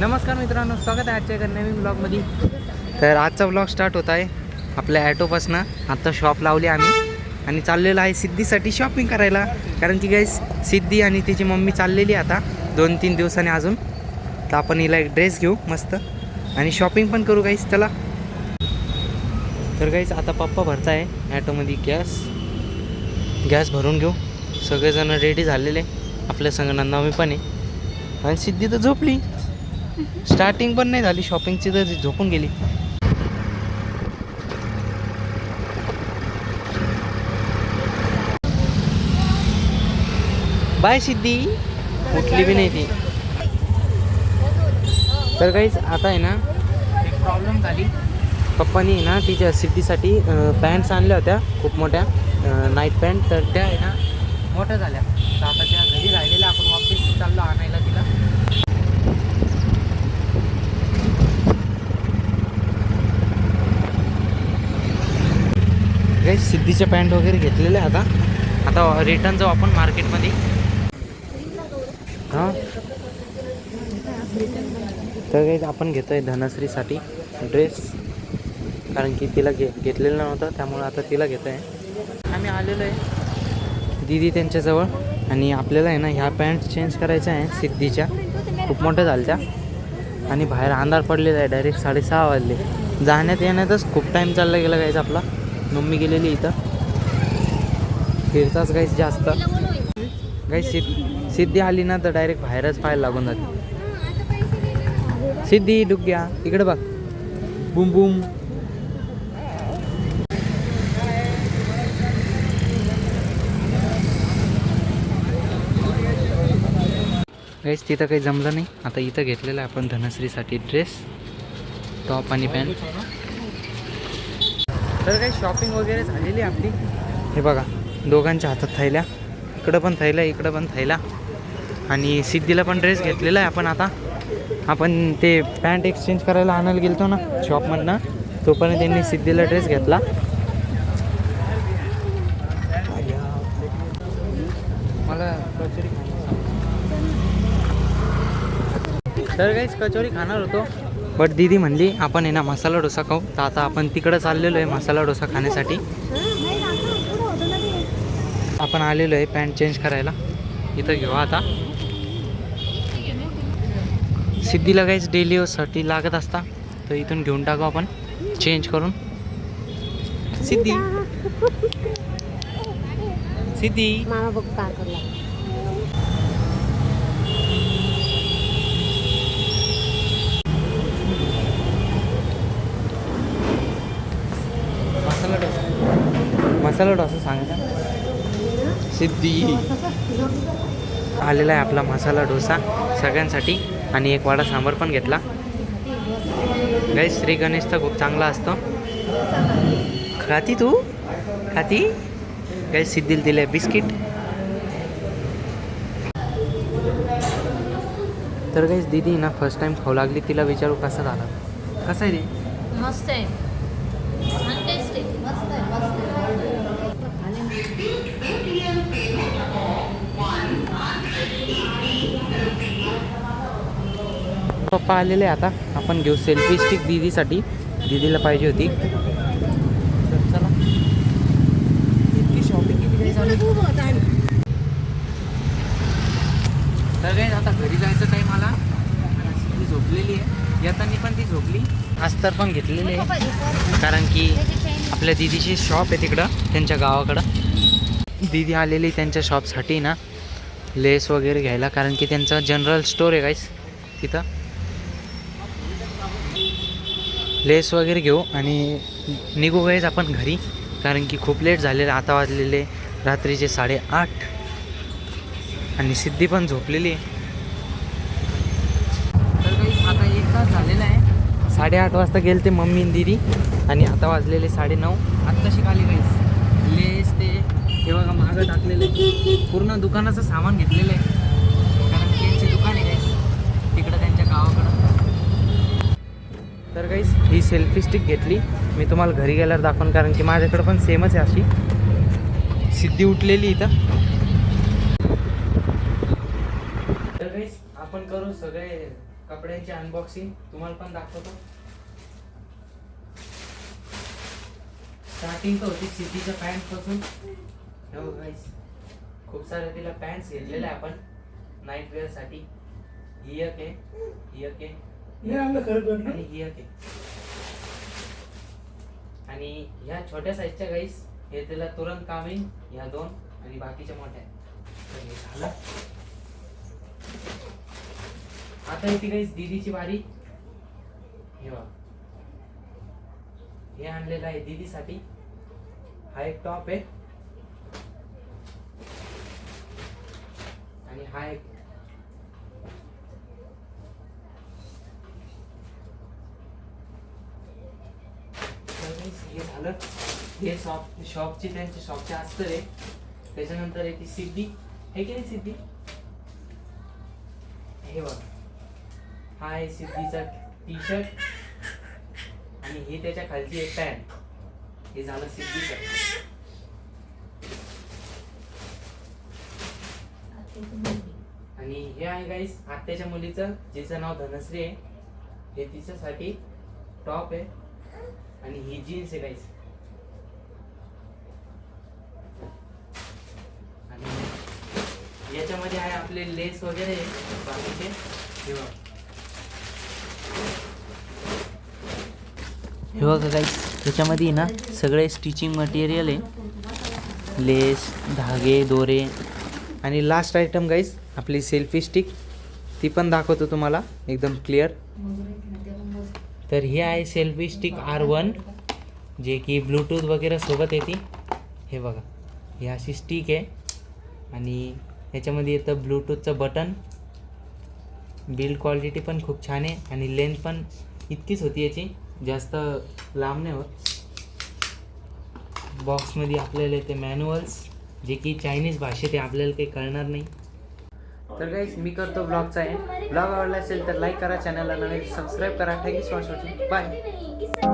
नमस्कार मित्रांनो स्वागत आहे आजच्या एका नवीन ब्लॉगमध्ये तर आजचा ब्लॉग स्टार्ट होत आहे आपल्या ॲटोपासनं. आत्ता शॉप लावली आम्ही आणि चाललेलो आहे सिद्धीसाठी शॉपिंग करायला. कारण की गाईस सिद्धी आणि तिची मम्मी चाललेली आहे आता दोन तीन दिवसांनी अजून. तर आपण हिला एक ड्रेस घेऊ मस्त. आणि शॉपिंग पण करू गाईस त्याला तर गाईस आता पप्पा भरताय ॲटोमध्ये गॅस गॅस भरून घेऊ. सगळेजण रेडी झालेले. आपल्या संग मी पण आहे. आणि सिद्धी तर झोपली. स्टार्टिंग पण नाही झाली शॉपिंगची तर झोपून गेली. बाय सिद्धी उठली बी नाही ती. तर काहीच आता आहे ना एक प्रॉब्लेम झाली. पप्पानी ना तिच्या सिद्धीसाठी पॅन्ट्स आणल्या होत्या खूप मोठ्या नाईट पॅन्ट तर त्या आहे ना मोठ्या झाल्या. तर आता त्या घरी राहिलेल्या आपण वापस चाललो आणायला तिला. काही सिद्धीचे पॅन्ट वगैरे घेतलेले आहे आता. आता रिटर्न जाऊ आपण मार्केटमध्ये. हां? तर काही आपण घेतो आहे धनश्रीसाठी ड्रेस कारण की तिला घे घेतलेलं नव्हतं त्यामुळे आता तिला घेतो आहे आम्ही आलेलो आहे दीदी त्यांच्याजवळ. आणि आपल्याला आहे ना ह्या पॅन्ट चेंज करायच्या आहे सिद्धीच्या. खूप मोठ्या झाल्या त्या आणि बाहेर अंधार पडलेला आहे डायरेक्ट साडेसहा वाजले. जाण्यात येण्यातच खूप टाईम चालला गेला काहीच आपला. मम्मी गेलेली इथं. फिरताच गाईच जास्त. गाईस सिद्ध सिद्धी आली ना तर डायरेक्ट बाहेरच पाहायला लागून जाते. सिद्धी डुग्या इकडे बघ. बुम बुम. गाईस तिथं काही जमलं नाही. आता इथं घेतलेलं आहे आपण धनश्रीसाठी ड्रेस टॉप आणि पॅन्ट तर काही शॉपिंग वगैरे झालेली आपली. हे बघा दोघांच्या हातात थैल्या. इकडं पण थैल्या इकडं पण थैला आणि सिद्धीला पण ड्रेस घेतलेला आहे आपण आता. आपण ते पॅन्ट एक्सचेंज करायला आणायला गेलतो ना शॉपमधनं तोपर्यंत त्यांनी सिद्धीला ड्रेस घेतला. मला कचोरी तर काहीच कचोरी खाणार होतो. बट दीदी म्हणली आपण आहे ना मसाला डोसा खाऊ. तर आता आपण तिकडं चाललेलो आहे मसाला डोसा खाण्यासाठी. आपण आलेलो आहे पॅन्ट चेंज करायला. इथं घेऊ आता. सिद्धीला काहीच डेली यूजसाठी लागत असता तर इथून घेऊन टाकू आपण. चेंज करून. सिद्धी. सिद्धी मामा बघ काय करला मसाला डोसा मसाला डोसा सांगा सिद्धी. आलेला आहे आपला मसाला डोसा सगळ्यांसाठी. आणि एक वाडा सांबार पण घेतला. गाई श्री गणेशचा खूप चांगला असतो. खाती तू? खाती? गाई सिद्धीला दिले बिस्किट. तर गाईस दीदी ना फर्स्ट टाइम खाऊ लागली. तिला विचारू कसा झाला? कसा आहे रे? मस्त आहे छान टेस्ट आहे मस्त आहे मस्त पप्पा आलेले आहे आता. आपण घेऊ सेल्फी स्टिक दीदीसाठी. दीदीला पाहिजे होती. तर चला. इतकी शॉपिंग झाली. तर आता घरी जायचं टाईम आला. ती झोपलेली आहे. येताना पण ती झोपली. अस्तर पण घेतलेली आहे. कारण की आपल्या दीदीची शॉप आहे तिकडं त्यांच्या गावाकडं. दीदी आलेली त्यांच्या शॉपसाठी ना. लेस वगैरे घ्यायला कारण की त्यांचं जनरल स्टोर आहे काहीच तिथं. लेस वगैरे घेऊ आणि निघू गाईज आपण घरी. कारण की खूप लेट झालेले आता वाजलेले रात्रीचे साडेआठ. आणि सिद्धी पण झोपलेली आहे. तर काही आता एक तास झालेला आहे. साडेआठ वाजता गेले ते मम्मी दिदी आणि आता वाजलेले साडेनऊ. आत्ताशी खाली गाईस लेस ते हे बघा मागं टाकलेले पूर्ण दुकानाचं सामान घेतलेलं आहे. तर काहीच ही सेल्फी स्टिक घेतली. मी तुम्हाला घरी गेल्यावर दाखवून कारण की माझ्याकडं पण सेमच आहे अशी. सिद्धी उठलेली इथं. तर काहीच आपण करू सगळे कपड्यांची अनबॉक्सिंग तुम्हाला पण दाखवतो. स्टार्टिंग तर होती सिद्धीच्या पॅन्टपासून. हो खूप सारे तिला पॅन्ट घेतलेले आहे आपण. नाईट वेअरसाठी. ही एक आहे ही एक आहे. हे आणलं खरं आणि ही आणि ह्या छोट्या साईजच्या गाईस हे त्याला तुरंत काम येईल. ह्या दोन आणि बाकीच्या मोठ्या. तर हे झालं. आता येते गाईस दीदीची बारी हे बघा. हे आणलेलं आहे दीदीसाठी. हा एक टॉप आहे. आणि हा एक हे झालं. हे शॉप शॉपची त्यांच्या शॉपचे अस्तर आहे. त्याच्यानंतर आहे ती सिद्धी. हे की नाही सिद्धी? हे बघा. हा आहे सिद्धीचा टी शर्ट आणि ही त्याच्या खालची एक पॅन्ट हे झालं सिद्धीचं. आणि हे आहे गाईस आत्याच्या मुलीचं जिचं नाव धनश्री आहे. हे तिच्यासाठी टॉप आहे. आणि ही जीन्स आहे गाईस आणि याच्यामध्ये आहे आपले लेस वगैरे बाकीचे. हे बघा. हे बघा गाईस त्याच्यामध्ये ना सगळे स्टिचिंग मटेरियल आहे. लेस धागे दोरे. आणि लास्ट आयटम गाईस आपली सेल्फी स्टिक ती पण दाखवतो तुम्हाला एकदम क्लिअर मोगऱ्यात ना ते पण मस्त. तर ही आहे सेल्फी स्टिक आर वन जे की ब्लूटूथ वगैरे सोबत येते. हे बघा ही अशी स्टिक आहे. आणि याच्यामध्ये येतं ब्लूटूथचं बटन बिल्ड क्वालिटी पण खूप छान आहे आणि लेंथ पण इतकीच होती याची जास्त लांब नाही होत. बॉक्समध्ये आपल्याला येते मॅन्युअल्स जे की चायनीज भाषेत आहे आपल्याला काही कळणार नाही. तर गाईज मी करतो ब्लॉगचा आहे ब्लॉग आवडला असेल तर लाईक करा चॅनलला नवीन सबस्क्राईब करा. Thank you so much watching bye